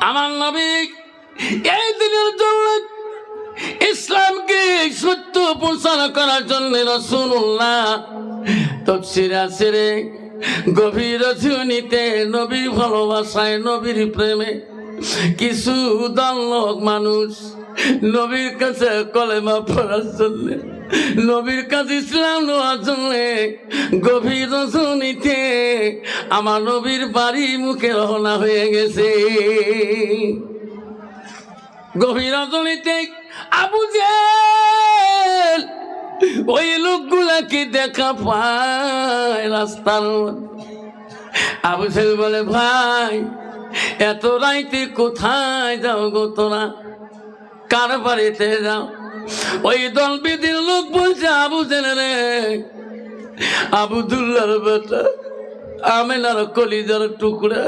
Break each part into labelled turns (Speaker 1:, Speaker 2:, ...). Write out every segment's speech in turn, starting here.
Speaker 1: আমার নবী এই দিনের জন্য ইসলামকে সত্য প্রচার করার জন্য রসুল্লাহ তফসির আছে রে গভীর ঝুনিতে নবীর ভালোবাসায় নবীর প্রেমে কিছু দল মানুষ নবীর কাছে কলেমা পড়ার জন্য নবীর কাছে ইসলাম নেওয়ার জন্য গভীর রজনীতে আমার নবীর বাড়ি মুখে রওনা হয়ে গেছে। গভীর রজনীতে আবু জেল ওই লোকগুলাকে দেখা পায় রাস্তার আবু জেল বলে, ভাই, এত রাইতে কোথায় যাও গো তোরা? কার বাড়িতে যাও। ওই দল বিদির লোক বলছে আবু জেলে রে আবুদুল্লার বেটা আমেনার কলিজার টুকরা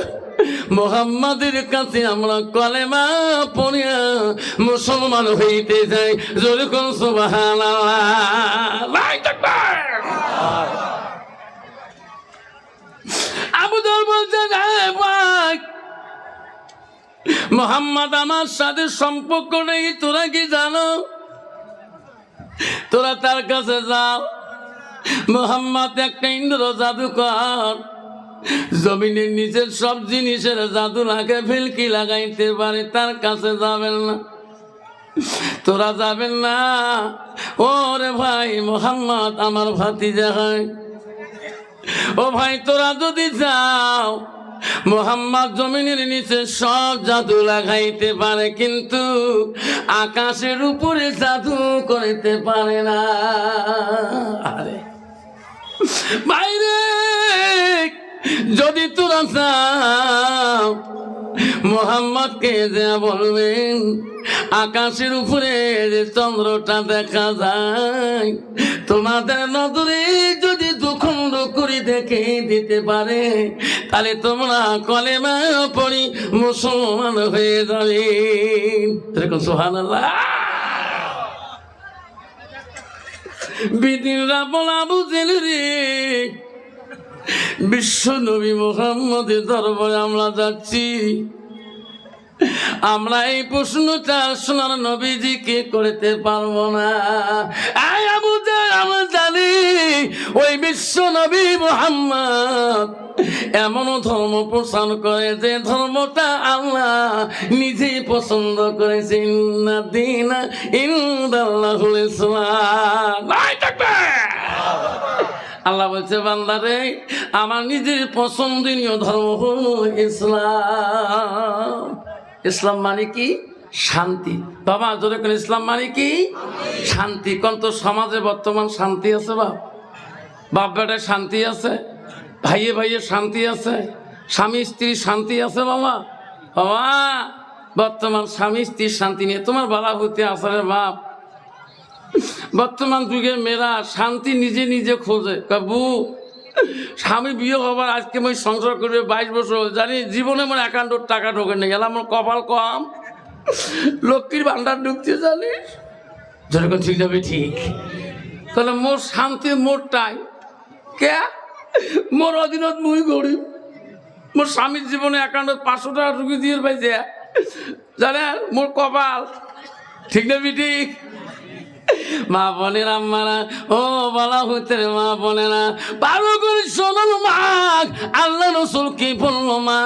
Speaker 1: মোহাম্মদের কাছে আমরা কলেমা পড়িয়া মুসলমান হইতে যাই সুবাহান আবুদুল বলছে "হ্যাঁ, মোহাম্মদ আমার সাথে সম্পর্ক নেই তোরা কি জানো? তোরা তার কাছে যাও। মোহাম্মদ একটা ইন্দ্র জাদুকর। জমিনের নিচের সব জিনিসের জাদু লাগে ফিলকি লাগাইতে পারে, তার কাছে যাবেন না। তোরা যাবেন না। ওরে ভাই, মোহাম্মদ আমার ভাতিজা হয়। ও ভাই, তোরা যদি যাও মোহাম্মদ জমিনের নিচে সব জাদু লাগাইতে পারে, কিন্তু আকাশের উপরে জাদু করতে পারে না। আরে। বাইরে, যদি তোরা যাও মোহাম্মদকে যা বলবেন, আকাশের উপরে যে চন্দ্রটা দেখা যায়, তোমাদের নজরে যদি দুখণ্ড করে দেখে দিতে পারে, তাহলে তোমরা কলেমা পড়ি মুসলমান হয়ে যাবে। এরকম সোহান বিদিনরা বলা বুঝেন রে। বিশ্ব নবী মোহাম্মদের দরবারে আমরা যাচ্ছি। আমরা এই প্রশ্নটা শোনার নবীজিকে করতে পারব না। আয় ওই বিশ্ব নবী মোহাম্মদ এমন ধর্ম প্রচার করে যে ধর্মটা আল্লাহ নিজেই পছন্দ করেছে। দিনা ইন্দাল্লাহুল ইসলাম। আল্লাহ বলছে বান্দারে আমার নিজের পছন্দনীয় ধর্ম হল ইসলাম। ইসলাম মানে কি? শান্তি। বাবা, জোরে করে ইসলাম মানে কি? শান্তি। কোন তো সমাজে বর্তমান শান্তি আছে, বাপ? বাপ বেটায় শান্তি আছে, ভাইয়ে ভাইয়ে শান্তি আছে, স্বামী স্ত্রী শান্তি আছে, বাবা? বাবা, বর্তমান স্বামী স্ত্রীর শান্তি নিয়ে তোমার বালা হইতে আসলে বাপ? বর্তমান যুগের মেয়েরা শান্তি নিজে নিজে খোঁজে। কাবু স্বামী বিয়ে হবার আজকে মই সংসার করবে, বাইশ বছর। জানি জীবনে আমার একাউন্ট টাকা ঢোকে নেই গেলাম কপাল কম। লক্ষ্মীর ভান্ডার ঢুকতে জানিস? যেরকম ঠিক যাবে, ঠিক। তাহলে মোর শান্তি, মোর টাই কে? মোর অধীনত মুই গরিব। মোর স্বামীর জীবনে একাউন্টত পাঁচশো টাকা ঢুকি দিয়ে পাইছে। জানেন? মোর কপাল। ঠিক না ঠিক মা বোনেরা মারা ও বলা হইতে রে মা বোনেরা ভালো করে শোনাল মা আল্লাহ রসুল কি বলল মা?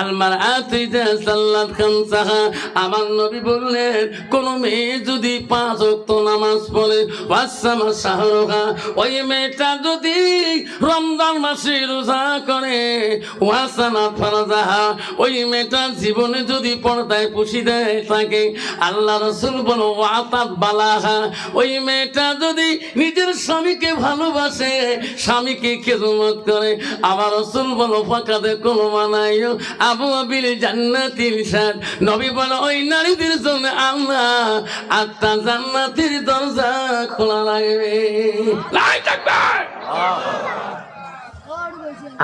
Speaker 1: আলমার আতে সাল্লাত খান সাহা আমার নবী বললেন, কোন মেয়ে যদি পাঁচ অক্ত নামাজ পড়ে ওয়াসামা শাহরুখা, ওই মেয়েটা যদি রমজান মাসে রোজা করে ওয়াসানা ফরজাহা, ওই মেয়েটা জীবনে যদি পর্দায় পুষি দেয়, তাকে আল্লাহ রসুল বলো ওয়াতাত বালাহা ওই মেয়েটা যদি নিজের স্বামীকে ভালোবাসে স্বামীকে খেদমত করে আবার রসুল বলো ফাঁকাতে কোনো মানাইও আবু আবিল জান্নাতির সাথ নবী বলো ওই নারীদের জন্য আল্লাহ আত্মা জান্নাতের দরজা খোলা লাগবে।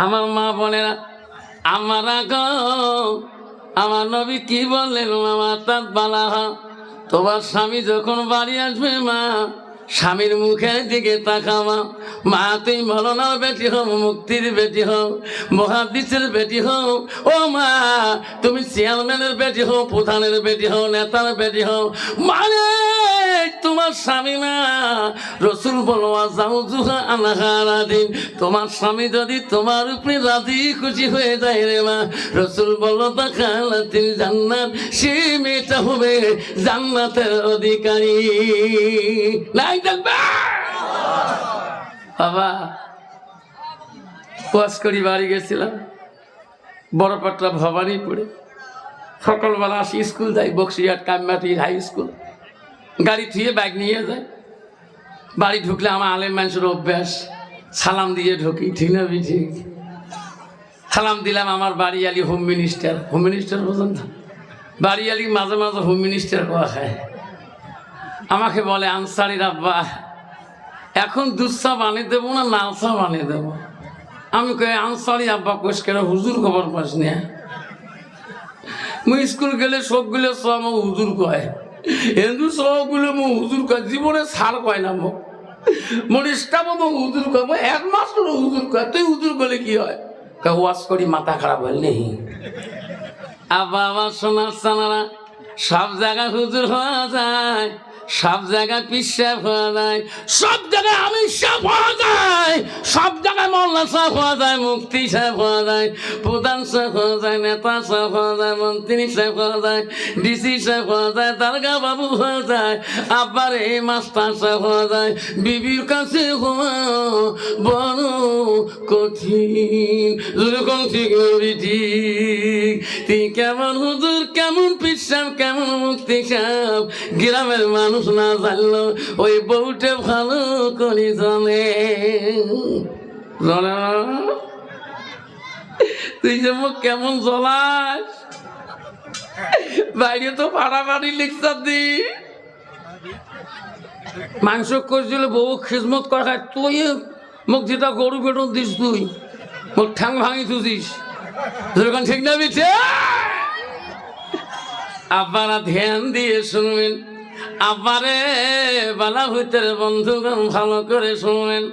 Speaker 1: আমার মা বোনেরা আমার গো আমার নবী কি বললেন? মামা তার বালা তোমার স্বামী যখন বাড়ি আসবে, মা, স্বামীর মুখের দিকে তাকাবা। মা তুই মরনার বেটি হও, মুক্তির বেটি হও, মহাদিসের বেটি হও। ও মা, তুমি চেয়ারম্যানের বেটি হও, প্রধানের বেটি হও, নেতার বেটি হও। মানে তোমার স্বামী মা রসুল বলো যাও জুহা আনাহারা দিন তোমার স্বামী যদি তোমার উপরে রাজি, খুশি হয়ে যায় রে মা। রসুল বলো দেখালাতির জান্নাত, সে মেয়েটা হবে জান্নাতের অধিকারী। নাই দেখবে? বাবা ওয়াজ করি বাড়ি গেছিলাম। বড় পাটলা ভবানীপুরে। সকালবেলা আসি স্কুল যাই বক্সিয়াট কামমাটির হাই স্কুল গাড়ি থুয়ে ব্যাগ নিয়ে যায়। বাড়ি ঢুকলে আমার আলেম মানুষের অভ্যাস, সালাম দিয়ে ঢুকি, ঠিক না ঠিক? সালাম দিলাম আমার বাড়ি Ali home minister home minister বোঝেন না? বাড়ি আলি মাঝে মাঝে হোম মিনিস্টার কোয়া খায় আমাকে বলে, আনসারির আব্বা, এখন দুধসা বানিয়ে দেবো না লালসা বানিয়ে দেবো? আমি কই, আনসারি আব্বা কোষ কেন হুজুর খবর পাস নিয়ে মুই স্কুল গেলে সবগুলো সব আমার হুজুর কয়। হিন্দু সবগুলো মো হুজুর কয় জীবনে সার কয় না মো? মোর স্টাফ মো হুজুর কয় মাস একমাত্র হুজুর কয় তুই হুজুর করলে কি হয়? ওয়াশ করি, মাথা খারাপ হয় নেই। আবার আমার সোনার সানারা সব জায়গায় হুজুর হওয়া যায়। সব জায়গায় পিসাব হওয়া যায় সব জায়গায় আমি সাহেব হওয়া যায় সব জায়গায় মোল্লা সাহেব হওয়া যায় মুক্তি সাহেব হওয়া যায় প্রধান সাহেব হওয়া যায় নেতা সাহেব হওয়া যায় মন্ত্রী সাহেব হওয়া যায় ডিসি সাহেব হওয়া যায় দারগা বাবু হওয়া যায় আবার এই মাস্টার সাহেব হওয়া যায় বিবির কাছে বড় কঠিন ঠিক তুই কেমন হুজুর কেমন পিসাব কেমন মুক্তি সাহেব গ্রামের মানুষ না জানলো, ওই বউটে ভালো করে জানে। তুই যে মুখ কেমন জ্বলাস? বাইরে তো ফাড়াফাড়ি লিখছার দি। মাংস করছিল বউ খিজমত করা তুই মোক যেটা গরু বেটন দিস তুই মোক ঠ্যাং ভাঙি তুছিস যেরকম ঠিক না বিছে আপনারা ধ্যান দিয়ে শুনবেন। আবারে বালা ভিতরে বন্ধুগণ ভালো করে শুনবেন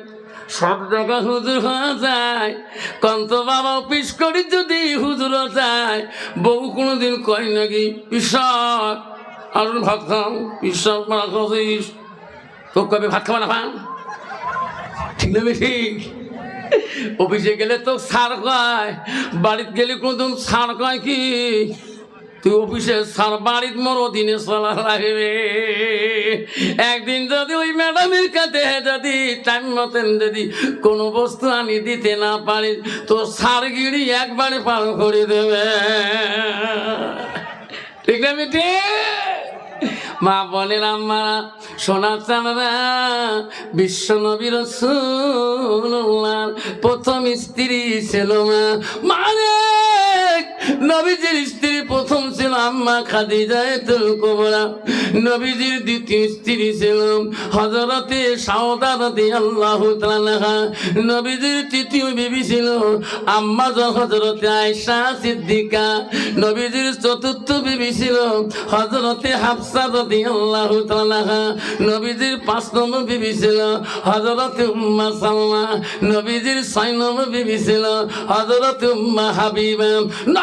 Speaker 1: সব জায়গা হুজুর হওয়া যায়, কন্ত বাবা অফিস করি যদি হুজুর যায়, বউ কোনোদিন কয় নাকি ঈশ্বর আর ভাত খাও ঈশ্বর মারা খাওয়াছিস তো কবে ভাত খাবা না ঠিক না ঠিক অফিসে গেলে তো সার কয়, বাড়িতে গেলে কোনদিন সার কয় কি? তুই অফিসে সার বাড়ির মোর অধীনে চলা লাগবে। একদিন যদি ওই ম্যাডামের কাছে যদি টাইম মতন যদি কোনো বস্তু আনি দিতে না পারি, তো সার গিড়ি একবারে পার করে দেবে। ঠিক না মিঠে? মা বলেন আম্মা, সোনা চাঁদা বিশ্ব নবীর প্রথম স্ত্রী ছিল মা মানে নবীজির স্ত্রী প্রথম ছিল আম্মা খাদিজায় তুল কোবরা। নবীজির দ্বিতীয় স্ত্রী ছিল হজরতে সাউদারতি আল্লাহ তালাহা নবীজির তৃতীয় বিবি ছিল আম্মা হজরতে আয়সা সিদ্দিকা। নবীজির চতুর্থ বিবি ছিল হজরতে হাফসা আল্লাহ তালাহা নবীজির পাঁচ নম্বর বিবি ছিল হজরতে উম্মা সালমা। নবীজির ছয় নম্বর বিবি ছিল হজরতে উম্মা হাবিবা।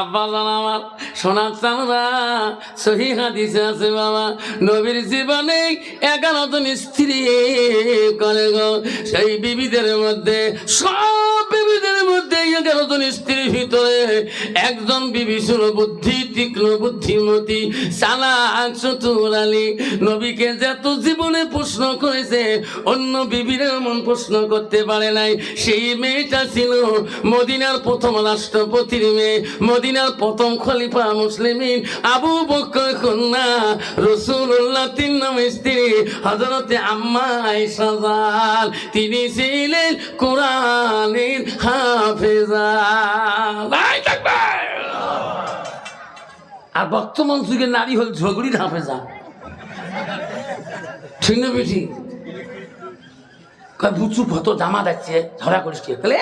Speaker 1: আব্বা জান আমার সোনার চামড়া সহি হাদিসে আছে বাবা, নবীর জীবনে এগারোজন স্ত্রী করে গো। সেই বিবিদের মধ্যে সব অন্য বিবিরা প্রশ্ন করতে পারে নাই। সেই মেয়েটা ছিল মদিনার প্রথম রাষ্ট্রপতির মেয়ে, মদিনার প্রথম খলিফা মুসলিমিন আবু বকর কন্যা রসুল্লাহ তিন নাম স্ত্রী হজরতে আম্মা আয়েশাজান তিনি ছিলেন কোরআনের হাফেজা। আর বর্তমান যুগে নারী হল ঝগড়ি ধাপে যা ঠিক না বেঠি? বুচু কত জামা দেখছে ঝগড়া করিস কি? তাহলে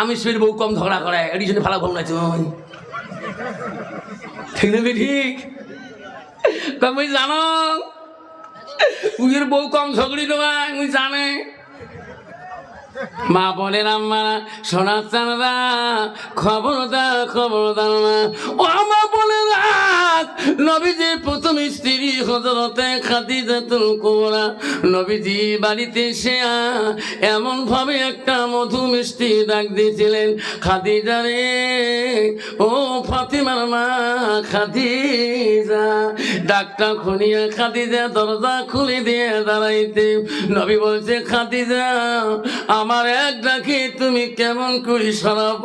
Speaker 1: আমি সেই বউ কম ঝগড়া করে এটি জন্য ভালো বউ না তুই ঠিক না ঠিক কই জানো উইয়ের বউ কম ঝগড়ি দেওয়া মুই জানে। মা বলেন, আম্মা সোনা চানরা খবরদার খবরদার না ও আমা বলে রাখ নবীজির প্রথম স্ত্রী হজরতে খাদিজাতুল কুবরা। নবীজি বাড়িতে এসে এমন ভাবে একটা মধু মিষ্টি ডাক দিয়েছিলেন, খাদিজা রে, ও ফাতিমার মা, খাদিজা। ডাকটা খুনিয়া খাদিজা দরজা খুলে দিয়ে দাঁড়াইতে, নবী বলছে, খাদিজা আমার এক ডাকে তুমি কেমন করি সরাব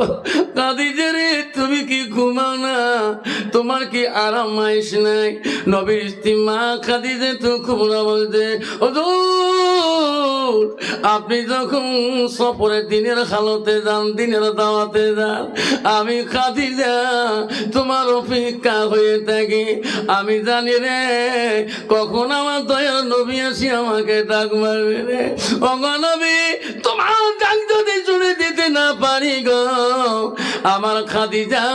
Speaker 1: খাদিজা রে তুমি কি ঘুমাও না তোমার কি আরাম আইস নাই? নবীর স্ত্রী মা খাদিজা তো খুব বলছে ও আপনি যখন সফরের দিনের হালতে যান, দিনের দাওয়াতে যান, আমি খাদিজা, তোমার অপেক্ষা হয়ে থাকি। আমি জানি রে, কখন আমার দয়ার নবী আসি আমাকে ডাক মারবে রে? অগনবী তোমার দিতে না পারি গো। আমার খাদিজা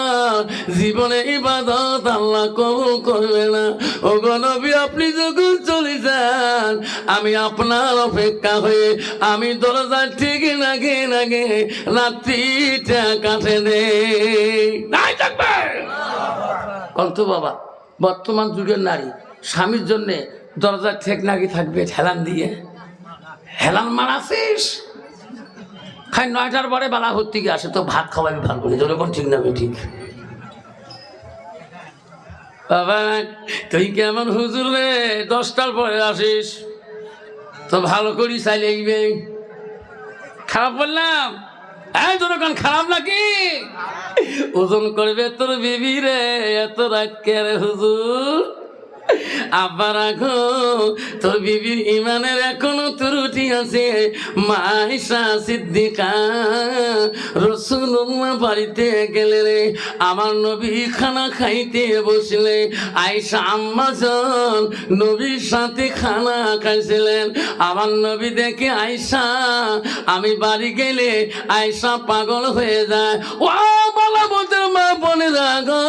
Speaker 1: জীবনে ইবাদত আল্লাহ কবুল করবে না। ও গনবী আপনি যখন চলে যান আমি আপনার অপেক্ষা হয়ে আমি দরজা ঠিক নাগে নাগে রাত্রিটা কাটে নাই। কন্ত বাবা বর্তমান যুগের নারী স্বামীর জন্যে দরজা ঠেক নাকি থাকবে হেলান দিয়ে। হেলান মারাছিস? খাই নয়টার পরে বেলা হতে গিয়ে আসে, তো ভাত খাওয়াবি ভালো করে। যেরকম ঠিক না ঠিক। বাবা, তুই কেমন হুজুর রে? দশটার পরে আসিস। তো ভালো করি চাইলে এইবে খারাপ বললাম? এই তোর কোন খারাপ নাকি? ওজন করবে তোর বিবি রে, এত রাত কে রে হুজুর? রাখো, তোর ইমানের এখনও ত্রুটি আছে। সিদ্দিকা বাড়িতে গেলে রে, আমার নবী খানা খাইতে বসলে। আইসা আম্মাজন নবীর সাথে খানা খাইছিলেন, আমার নবী দেখে আইসা আমি বাড়ি গেলে আইসা পাগল হয়ে যায়। ও বলা বলতে মা বনে রাগো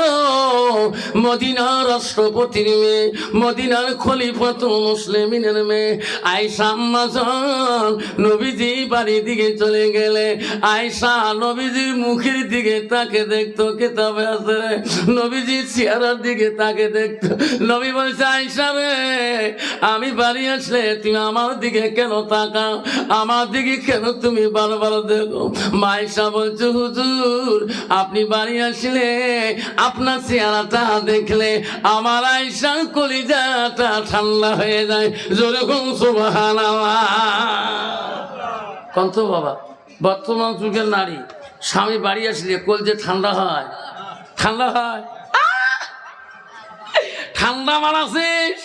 Speaker 1: মদিনার রাষ্ট্রপতির মেয়ে, মদিনার খলিফত মুসলিমিনের মেয়ে। আয়সা নবীজি বাড়ির দিকে চলে গেলে। আয়সা নবীজির মুখের দিকে তাকে দেখতো, কেতাবে আছে রে। নবীজির চেহারার দিকে তাকে দেখতো। নবী বলছে আয়সা রে, আমি বাড়ি আসলে তুমি আমার দিকে কেন তাকাও? আমার দিকে কেন তুমি বারবার দেখো? মাইশা বলছে, হুজুর, আপনি বাড়ি আসলে আপনার চেহারাটা দেখলে আমার আয়সা কলিজাটা ঠান্ডা হয়ে যায়। যেরকম কন্ত বাবা, বর্তমান যুগের নারী, স্বামী বাড়ি আসলে কোল যে ঠান্ডা হয়? ঠান্ডা হয়! ঠান্ডা মারাছিস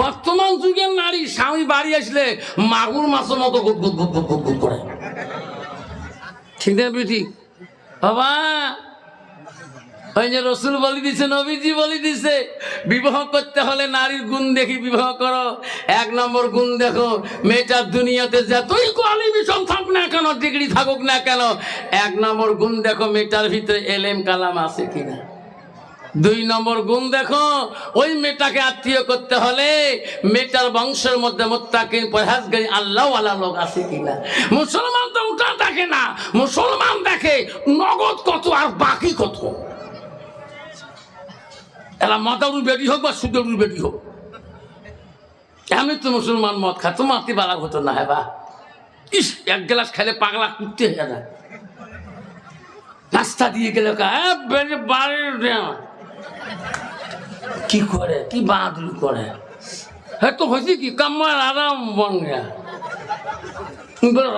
Speaker 1: বর্তমান যুগের নারী, স্বামী বাড়ি আসলে মাগুর মাছের মতো ঠিক না, বেটি? বাবা ওই যে রসুল বলি দিছে, নবীজি বলি দিছে, বিবাহ করতে হলে নারীর গুণ দেখি, বিবাহ করো। এক নম্বর গুণ দেখো, মেয়েটার দুনিয়াতে যতই কোয়ালিফিকেশন থাক না কেন, ডিগ্রি থাকুক না কেন, এক নম্বর গুণ দেখো মেয়েটার ভিতরে এলেম কালাম আছে কিনা। দুই নম্বর গুণ দেখো, ওই মেয়েটাকে আত্মীয় করতে হলে মেয়েটার বংশের মধ্যে মোত্তাকিন, পরহাজগারি আল্লাহ আল্লাহ লোক আছে কিনা। মুসলমান তো ওটা দেখে না, মুসলমান দেখে নগদ কত আর বাকি কত? এরা মাদারুর বেটি হোক বা সুদরুর বেটি হোক। আমি তো মুসলমান মদ খা তো মাতি বালা হতো না হ্যাঁ বা। ইস এক গ্লাস খেলে পাগলা কুটতে হয়ে যায়। নাস্তা দিয়ে গেলে কা, এ, বেড়ে বাড়ি উঠে আমার। কি করে কি বাহাদুরি করে। হ্যাঁ তো হয়েছে কি কাম্মার আরাম বন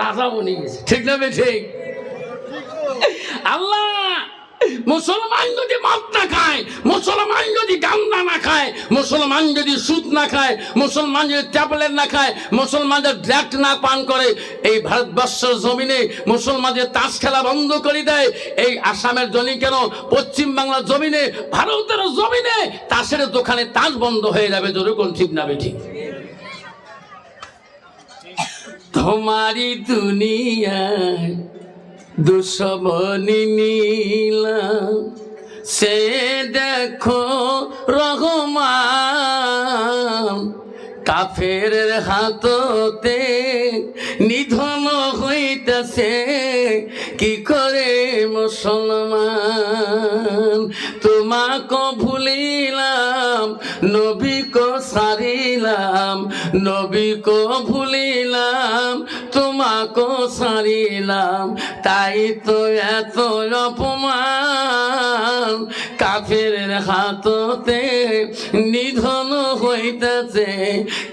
Speaker 1: রাজা বনে গেছে। ঠিক না বে ঠিক? আল্লাহ মুসলমান যদি মদ না খায়, মুসলমান যদি গান্দা না খায়, মুসলমান যদি সুদ না খায়, মুসলমান যদি ট্যাবলেট না খায়, মুসলমান যদি ড্রাগ না পান করে, এই ভারতবর্ষের জমিনে মুসলমানদের তাস খেলা বন্ধ করে দেয়, এই আসামের জমি কেন, পশ্চিম বাংলার জমিনে, ভারতের জমিনে তাসের দোকানে তাস বন্ধ হয়ে যাবে যেরকম ঠিক না ঠিক তোমারি দুনিয়ায় দুশ্মনী সে দেখো রহমান। কাফের হাততে নিধন হইতেছে, কি করে মুসলমান? তোমাকে ভুলিলাম, নবীকে সারিলাম, নবীকে ভুলিলাম তোমাকে সারিলাম, তাই তো এত অপমান। কাফের হাততে নিধন হইতেছে,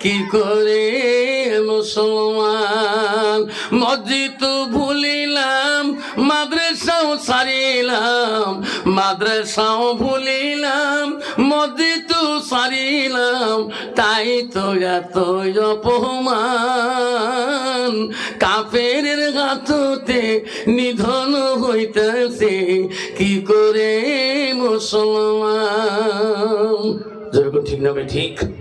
Speaker 1: কি করে মুসলমান? মসজিদ ভুলিলাম, মাদ্রাসাও সারিলাম, মাদ্রাসাও ভুলিলাম, মসজিদ সারিলাম, তাই তো এত অপমান। কাপের হাততে নিধন হইতেছে। কি করে মুসলমান? যেরকম ঠিক না ঠিক।